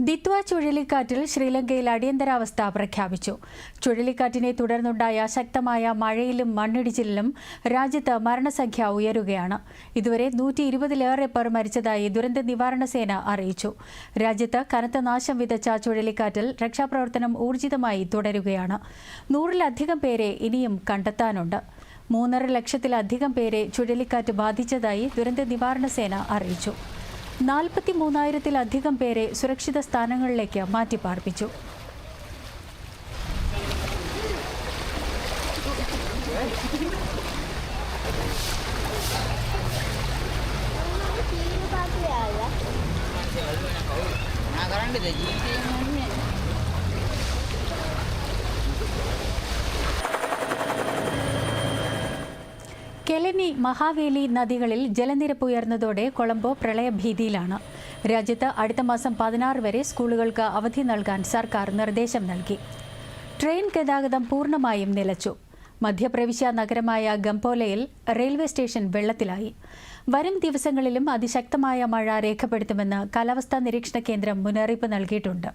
ദിത്വ ചുഴലിക്കാറ്റിൽ ശ്രീലങ്കയിൽ അടിയന്തരാവസ്ഥ പ്രഖ്യാപിച്ചു. ചുഴലിക്കാറ്റിനെ തുടർന്നുണ്ടായ ശക്തമായ മഴയിലും മണ്ണിടിച്ചിലിലും രാജ്യത്ത് മരണസംഖ്യ ഉയരുകയാണ്. ഇതുവരെ നൂറ്റി ഇരുപതിലേറെ പേർ മരിച്ചതായി ദുരന്ത നിവാരണ സേന അറിയിച്ചു. രാജ്യത്ത് കനത്ത നാശം വിതച്ച ചുഴലിക്കാറ്റിൽ രക്ഷാപ്രവർത്തനം ഊർജിതമായി തുടരുകയാണ്. നൂറിലധികം പേരെ ഇനിയും കണ്ടെത്താനുണ്ട്. മൂന്നര ലക്ഷത്തിലധികം പേരെ ചുഴലിക്കാറ്റ് ബാധിച്ചതായി ദുരന്ത നിവാരണ സേന അറിയിച്ചു. നാൽപ്പത്തി മൂന്നായിരത്തിലധികം പേരെ സുരക്ഷിത സ്ഥാനങ്ങളിലേക്ക് മാറ്റിപ്പാർപ്പിച്ചു Nah, sekarang kita കെലനി മഹാവേലി നദികളിൽ ജലനിരപ്പ് ഉയർന്നതോടെ കൊളംബോ പ്രളയഭീതിയിലാണ്. രാജ്യത്ത് അടുത്ത മാസം പതിനാറ് വരെ സ്കൂളുകൾക്ക് അവധി നൽകാൻ സർക്കാർ നിർദ്ദേശം നൽകി. ട്രെയിൻ ഗതാഗതം പൂർണമായും നിലച്ചു. മധ്യപ്രവിശ്യ നഗരമായ ഗംപോലയിൽ റെയിൽവേ സ്റ്റേഷൻ വെള്ളത്തിലായി. വരും ദിവസങ്ങളിലും അതിശക്തമായ മഴ രേഖപ്പെടുത്തുമെന്ന് കാലാവസ്ഥാ നിരീക്ഷണ കേന്ദ്രം മുന്നറിയിപ്പ് നൽകിയിട്ടുണ്ട്.